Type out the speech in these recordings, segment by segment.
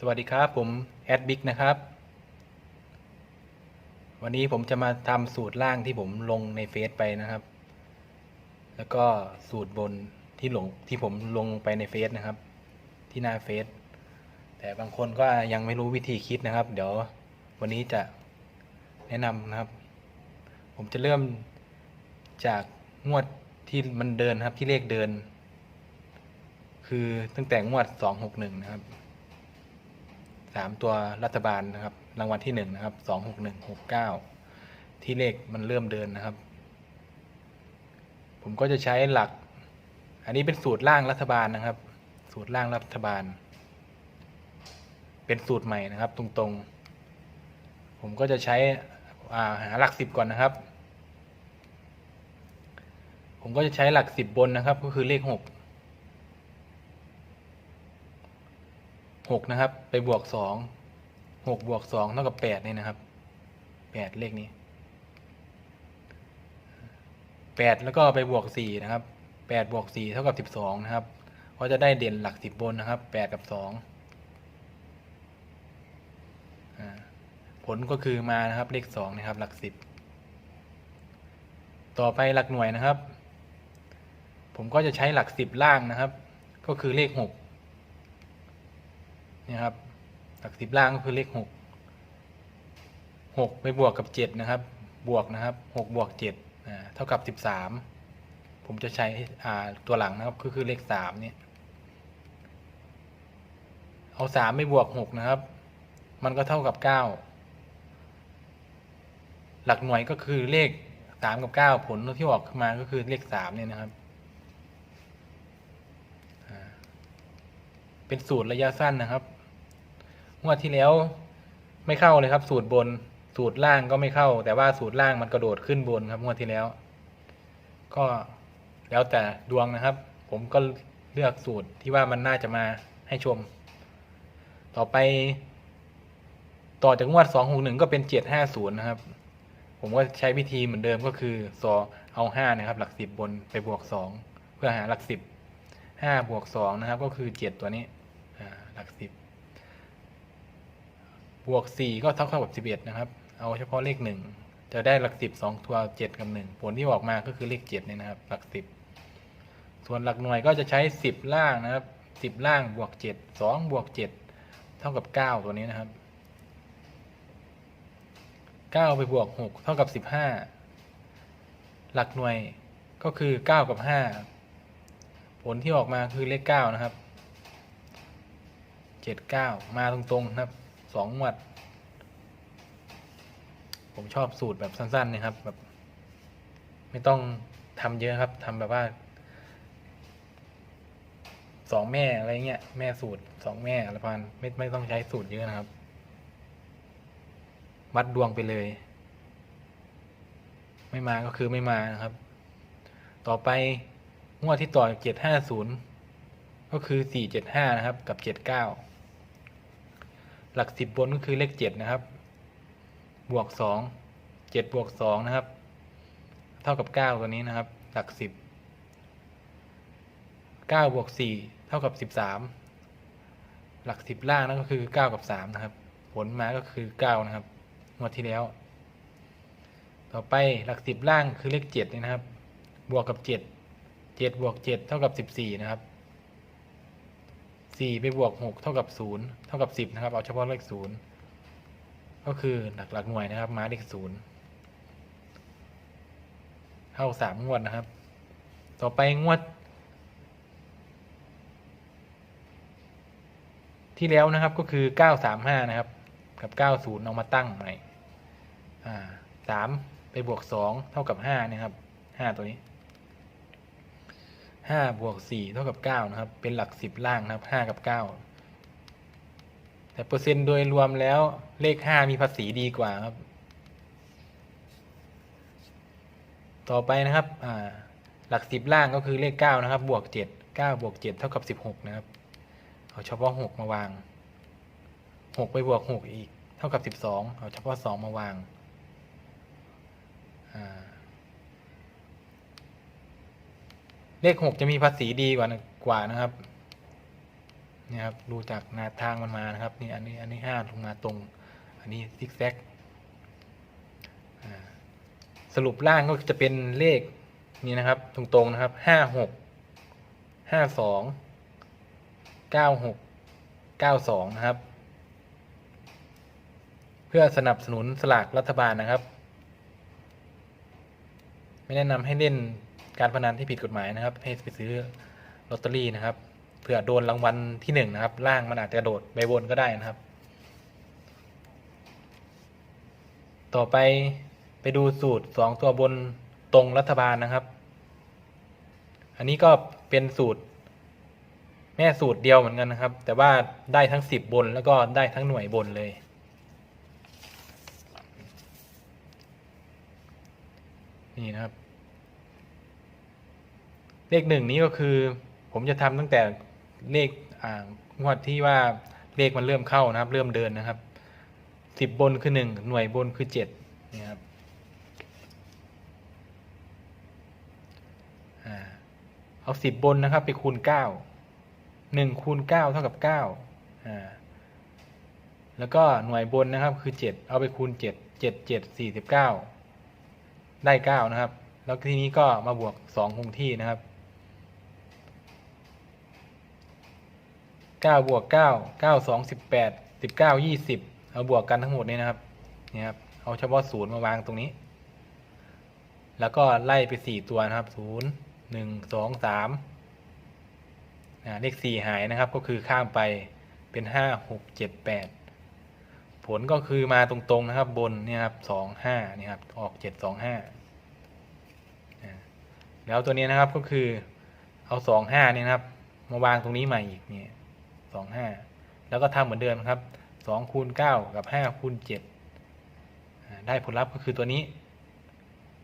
สวัสดีครับผมแอดบิ๊กนะครับ วันนี้ผมจะมาทำสูตรล่างที่ผมลงในเฟซไปนะครับ แล้วก็สูตรบนที่ลงที่ผมลงไปในเฟซนะครับ ที่หน้าเฟซแต่บางคนก็ยังไม่รู้วิธีคิดนะครับ เดี๋ยววันนี้จะแนะนำนะครับ ผมจะเริ่มจากงวดที่มันเดินครับที่เลขเดิน คือตั้งแต่งวดสองหกหนึ่งนะครับามตัวรัฐบาลนะครับ รางวัลที่หนึ่งนะครับสองหกหนึ่งหกเก้าที่เลขมันเริ่มเดินนะครับ ผมก็จะใช้หลัก อันนี้เป็นสูตรล่างรัฐบาลนะครับ สูตรล่างรัฐบาล เป็นสูตรใหม่นะครับ ตรงๆ ผมก็จะใช้อ่าหาหลักสิบก่อนนะครับ ผมก็จะใช้หลักสิบบนนะครับ ก็คือเลขหก หกนะครับ ไปบวกสองหกบวกสองเท่ากับแปดนี่นะครับแปดเลขนี้แปดแล้วก็ไปบวกสี่นะครับแปดบวกสี่เท่ากับสิบสองนะครับก็จะได้เด่นหลักสิบบนนะครับแปดกับสองผลก็คือมานะครับ เลขสองนะครับ หลักสิบต่อไปหลักหน่วยนะครับ ผมก็จะใช้หลักสิบล่างนะครับ ก็คือเลขหก นี่ครับหลักสิบล่างก็คือเลขหกหกไปบวกกับเจ็ดนะครับ บวกนะครับหกบวกเจ็ดเท่ากับสิบสามผมจะใช้ตัวหลังนะครับก็คือเลขสามเนี่ยเอาสามไปบวกหกนะครับ มันก็เท่ากับเก้าหลักหน่วยก็คือเลขสามกับเก้าผลที่ออกมาก็คือเลขสามเนี่ยนะครับเป็นสูตรระยะสั้นนะครับ งวดที่แล้วไม่เข้าเลยครับ สูตรบน สูตรล่างก็ไม่เข้า แต่ว่าสูตรล่างมันกระโดดขึ้นบนครับงวดที่แล้ว ก็แล้วแต่ดวงนะครับ ผมก็เลือกสูตรที่ว่ามันน่าจะมาให้ชม ต่อไป ต่อจากงวดสองหกหนึ่งก็เป็นเจ็ดห้าศูนย์นะครับ ผมก็ใช้วิธีเหมือนเดิมก็คือสอเอาห้านะครับ หลักสิบบนไปบวกสองเพื่อหาหลักสิบห้าบวกสองนะครับ ก็คือเจ็ดตัวนี้หลักสิบ บวกสี่ก็เท่ากับสิบเอ็ดนะครับ เอาเฉพาะเลขหนึ่งจะได้หลักสิบสองตัวเจ็ดกับหนึ่งผลที่ออกมาก็คือเลขเจ็ดเนี่ยนะครับ หลักสิบส่วนหลักหน่วยก็จะใช้สิบล่างนะครับสิบล่างบวกเจ็ดสองบวกเจ็ดเท่ากับเก้าตัวนี้นะครับเก้าไปบวกหกเท่ากับสิบห้าหลักหน่วยก็คือเก้ากับห้าผลที่ออกมาคือเลขเก้านะครับเจ็ดเก้ามาตรงๆนะครับ องหมวด ผมชอบสูตรแบบสั้นๆนะครับ แบบ ไม่ต้องทำเยอะครับทำแบบว่าสองแม่อะไรเงี้ยแม่สูตรสองแม่อะไรประมาณไม่ไม่ต้องใช้สูตรเยอะนะครับ วัดดวงไปเลย ไม่มาก็คือไม่มานะครับ ต่อไปงวดที่ต่อเจ็ดห้าศูนย์ก็คือสี่เจ็ดห้านะครับ กับเจ็ดเก้า หลักสิบบนก็คือเลขเจ็ดนะครับ บวกสองเจ็ดบวกสองนะครับ เท่ากับเก้าตัวนี้นะครับ หลักสิบเก้าบวกสี่เท่ากับสิบสามหลักสิบล่างนั่นก็คือเก้ากับสามนะครับ ผลมาก็คือเก้านะครับงวดที่แล้ว ต่อไปหลักสิบล่างคือเลขเจ็ดนี่นะครับ บวกกับเจ็ดเจ็ดบวกเจ็ดเท่ากับสิบสี่นะครับ สี่ไปบวกหกเท่ากับศูนย์เท่ากับสิบนะครับ เอาเฉพาะเลขศูนย์ก็คือหลักหลักหน่วยนะครับมาเลขศูนย์เข้าสามงวดนะครับ ต่อไปงวด ที่แล้วนะครับก็คือเก้าสามห้านะครับ กับเก้าศูนย์เอามาตั้งใหม่อ่าสามไปบวกสองเท่ากับห้านะครับห้าตัวนี้ ห้าบวกสี่เท่ากับเก้านะครับ เป็นหลักสิบล่างนะครับห้ากับเก้าแต่เปอร์เซ็นต์โดยรวมแล้วเลขห้ามีภาษีดีกว่าครับ ต่อไปนะครับอ่าหลักสิบล่างก็คือเลขเก้านะครับ บวกเจ็ดเก้าบวกเจ็ดเท่ากับสิบหกนะครับ เอาเฉพาะหกมาวางหกไปบวกหกอีก เท่ากับสิบสองเอาเฉพาะสองมาวางอ่า เลขหกจะมีภาษีดีกว่านะกว่านะครับนี่ครับดูจากนาทางมันมานะครับนี่อันนี้อันนี้ห้าลงมาตรง อันนี้ซิกแซกสรุปล่างก็จะเป็นเลขนี่นะครับตรงๆนะครับห้าหกห้าสองเก้าหกเก้าสองนะครับ เพื่อสนับสนุนสลากรัฐบาลนะครับ ไม่แนะนำให้เล่น การพนันที่ผิดกฎหมายนะครับ ให้ไปซื้อลอตเตอรี่นะครับเผื่อโดนรางวัลที่หนึ่งนะครับล่างมันอาจจะกระโดดไปบนก็ได้นะครับ ต่อไปไปดูสูตรสองตัวบนตรงรัฐบาลนะครับ อันนี้ก็เป็นสูตร แม่สูตรเดียวเหมือนกันนะครับ แต่ว่าได้ทั้งสิบบนแล้วก็ได้ทั้งหน่วยบนเลย นี่นะครับ เลขหนึ่งนี้ก็คือ ผมจะทำตั้งแต่เลขอ่างวดที่ว่าเลขมันเริ่มเข้านะครับ เริ่มเดินนะครับสิบบนคือหนึ่งหน่วยบนคือเจ็ดนี่ครับอเอาสิบบนนะครับ ไปคูณเก้าหนึ่งคูณเก้าเท่ากับเก้าอ่าแล้วก็หน่วยบนนะครับคือเจ็ดเอาไปคูณเจ็ดเจ็ดเจ็ดสี่สิบเก้าได้เก้านะครับ แล้วทีนี้ก็มาบวกสองคงที่นะครับ เก้าบวกเก้าเก้าสองสิบแปดสิบเก้ายี่สิบเอาบวกกันทั้งหมดนี้นะครับนี่ครับ เอาเฉพาะศูนย์มาวางตรงนี้ แล้วก็ไล่ไปสี่ตัวนะครับศูนย์หนึ่งสองสามเลขสี่หายนะครับ ก็คือข้ามไปเป็นห้าหกเจ็ดแปดผลก็คือมาตรงๆนะครับบนเนี่ยครับสองห้านี่ครับ ออกเจ็ดสองห้าแล้วตัวนี้นะครับก็คือเอาสองห้านี่นะครับ มาวางตรงนี้ใหม่อีกเนี่ย สองห้าแล้วก็ทำเหมือนเดิมครับสองคูณเก้ากับห้าคูณเจ็ดได้ผลลัพธ์ก็คือตัวนี้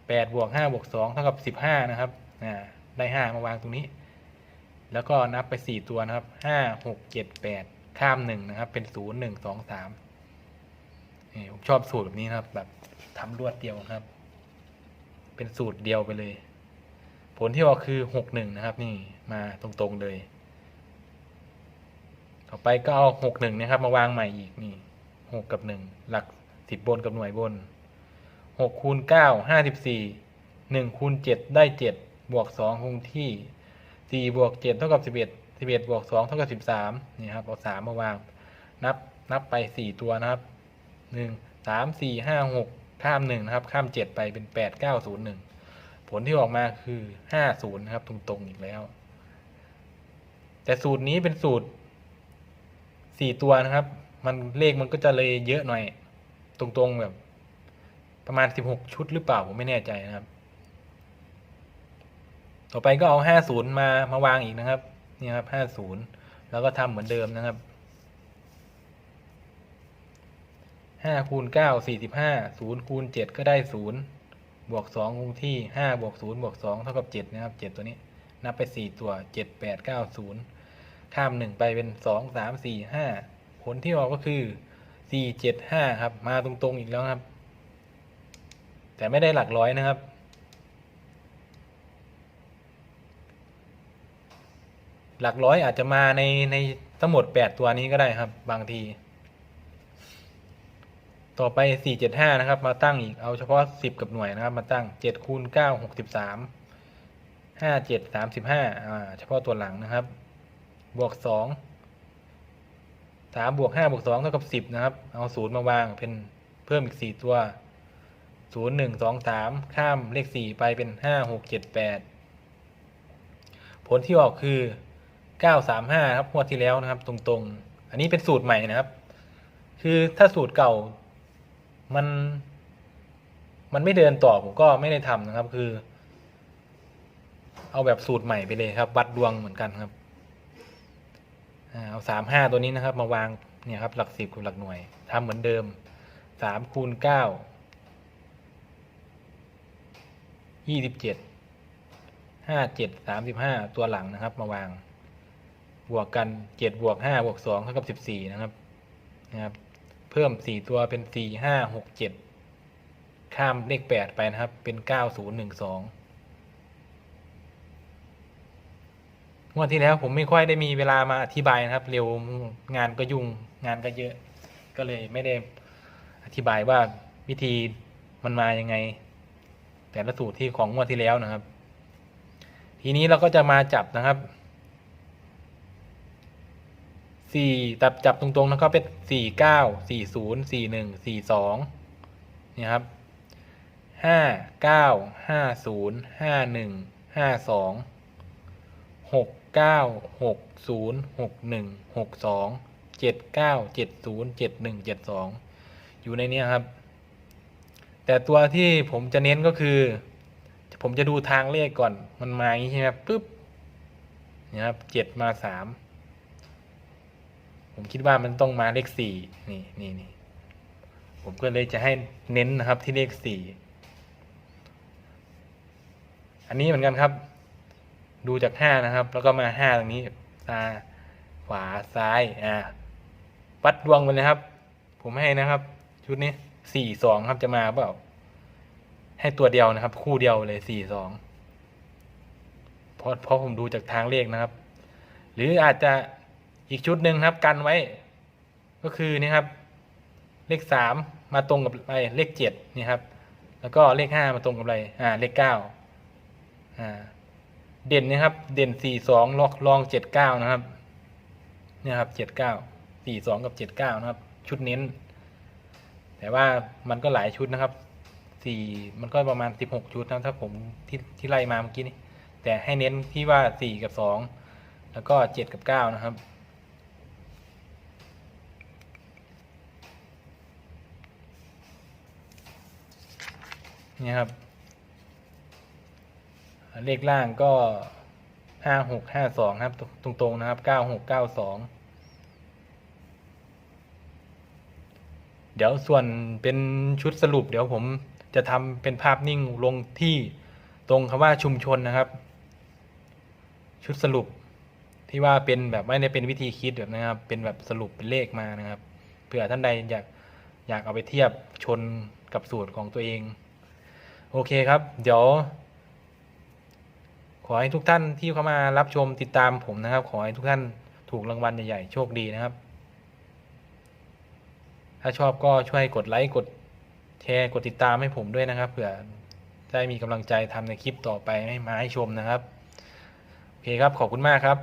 แปดบวกห้าบวกสองเท่ากับสิบห้านะครับได้ห้ามาวางตรงนี้ แล้วก็นับไปสี่ตัวนะครับห้าหกเจ็ดแปดข้ามหนึ่งนะครับ เป็นศูนย์หนึ่งสองสามผมชอบสูตรแบบนี้นะครับ แบบทำรวดเดียวครับ เป็นสูตรเดียวไปเลย ผลที่ออกคือหกหนึ่งนะครับ นี่มาตรงๆเลย ต่อไปก็เอาหกหนึ่งนะครับ มาวางใหม่อีกนี่หกกับหนึ่งหลักสิบบนกับหน่วยบนหกคูณเก้าห้าสิบสี่หนึ่งคูณเจ็ดได้เจ็ดบวกสองคงที่สี่บวกเจ็ดเท่ากับสิบเอ็ดสิบเอ็ดบวกสองเท่ากับสิบสามนี่ครับเอาสามมาวาง นับนับไปสี่ตัวนะครับหนึ่งสามสี่ห้าหกข้ามหนึ่งนะครับ ข้ามเจ็ดไปเป็นแปดเก้าศูนย์หนึ่งผลที่ออกมาคือห้าศูนย์นะครับ ตรงๆอีกแล้ว แต่สูตรนี้เป็นสูตร สี่ตัวนะครับ มันเลขมันก็จะเลยเยอะหน่อย ตรงๆแบบ ประมาณสิบหกชุดหรือเปล่าผมไม่แน่ใจนะครับ ต่อไปก็เอาห้าศูนย์มามาวางอีกนะครับ นี่ครับห้าศูนย์แล้วก็ทำเหมือนเดิมนะครับห้าคูณเก้าสี่สิบห้าศูนย์คูณเจ็ดก็ได้ศูนย์บวกสองคงที่ห้าบวกศูนย์บวกสองเท่ากับเจ็ดนะครับเจ็ดตัวนี้ นับไปสี่ตัวเจ็ดแปดเก้าศูนย์ ข้ามหนึ่งไปเป็นสองสามสี่ห้าผลที่ออกก็คือสี่เจ็ดห้าครับ มาตรงๆอีกแล้วครับ แต่ไม่ได้หลักร้อยนะครับ หลักร้อยอาจจะมาในในทั้งหมดแปดตัวนี้ก็ได้ครับ บางที ต่อไป475นะครับ มาตั้งอีกเอาเฉพาะ10กับหน่วยนะครับ มาตั้ง7คูณ9 63 57 35อ่าเฉพาะตัวหลังนะครับ บวก2 3บวก5บวก2เท่ากับ10นะครับ เอา0มาวางเป็นเพิ่มอีก4ตัว0 1 2 3ข้ามเลข4ไปเป็น5 6 7 8ผลที่ออกคือ935ครับงวดที่แล้วนะครับ ตรงๆ อันนี้เป็นสูตรใหม่นะครับ คือถ้าสูตรเก่ามัน มันไม่เดินต่อผมก็ไม่ได้ทำนะครับคือ เอาแบบสูตรใหม่ไปเลยครับ วัดดวงเหมือนกันครับ เอาสามห้าตัวนี้นะครับ มาวางเนี่ยครับหลักสิบกับหลักหน่วยทำเหมือนเดิมสามคูณเก้ายี่สิบเจ็ดห้าเจ็ดสามสิบห้าตัวหลังนะครับ มาวาง บวกกันเจ็ดบวกห้าบวกสองเท่ากับสิบสี่นะครับนะครับ เพิ่มสี่ตัวเป็นสี่ห้าหกเจ็ดข้ามเลขแปดไปนะครับ เป็นเก้าศูนย์หนึ่งสอง งวดที่แล้วผมไม่ค่อยได้มีเวลามาอธิบายนะครับ เร็วงานก็ยุ่งงานก็เยอะ ก็เลยไม่ได้อธิบายว่าวิธีมันมายังไง แต่ละสูตรที่ของงวดที่แล้วนะครับ ทีนี้เราก็จะมาจับนะครับสี่จับจับตรงๆแล้วก็เป็นสี่เก้าสี่ศูนย์สี่หนึ่งสี่สองเนี่ยครับห้าเก้าห้าศูนย์ห้าหนึ่งห้าสองหก เก้าหกศูนย์หกหนึ่งหกสองเจ็ดเก้าเจ็ดศูนย์เจ็ดหนึ่งเจ็ดสองอยู่ในนี้ครับ แต่ตัวที่ผมจะเน้นก็คือ ผมจะดูทางเลขก่อนมันมาอย่างนี้ใช่ไหมครับปึ๊บนี่ยครับเจ็ดมาสามผมคิดว่ามันต้องมาเลขสี่นี่นี่นี่ผมก็เลยจะให้เน้นนะครับที่เลขสี่อันนี้เหมือนกันครับ ดูจากห้านะครับ แล้วก็มาห้าตรงนี้ตาขวาซ้ายอ่าวัดดวงไปเลยครับ ผมให้นะครับ ชุดนี้สี่สองครับจะมาเปล่า ให้ตัวเดียวนะครับ คู่เดียวเลยสี่สองเพราะเพราะผมดูจากทางเลขนะครับ หรืออาจจะอีกชุดหนึ่งครับ กันไว้ ก็คือนี่ครับ เลขสามมาตรงกับอะไรเลขเจ็ดนี่ครับ แล้วก็เลขห้ามาตรงกับอะไรอ่า เลขเก้าอ่า เด่นนะครับ เด่นสี่สองลองลองเจ็ดเก้านะครับ เนี่ยครับเจ็ดเก้าสี่สองกับเจ็ดเก้านะครับ ชุดเน้น แต่ว่ามันก็หลายชุดนะครับสี่มันก็ประมาณสิบหกชุดนะถ้าผมที่ที่ไล่มาเมื่อกี้นี้แต่ให้เน้นที่ว่าสี่กับสองแล้วก็เจ็ดกับเก้านะครับเนี่ยครับ เลขล่างก็ห้าหกห้าสองครับ ตรงๆนะครับเก้าหกเก้าสองเดี๋ยวส่วนเป็นชุดสรุป เดี๋ยวผมจะทำเป็นภาพนิ่งลงที่ตรงคำว่าชุมชนนะครับ ชุดสรุปที่ว่าเป็นแบบไม่ได้เป็นวิธีคิดแบบนะครับ เป็นแบบสรุปเป็นเลขมานะครับเผื่อท่านใดอยากอยากเอาไปเทียบชนกับสูตรของตัวเอง โอเคครับ เดี๋ยว ขอให้ทุกท่านที่เข้ามารับชมติดตามผมนะครับ ขอให้ทุกท่านถูกรางวัลใหญ่ๆโชคดีนะครับ ถ้าชอบก็ช่วยกดไลค์กดแชร์กดติดตามให้ผมด้วยนะครับเผื่อได้มีกำลังใจทำในคลิปต่อไปให้มาให้ชมนะครับโอเคครับขอบคุณมากครับ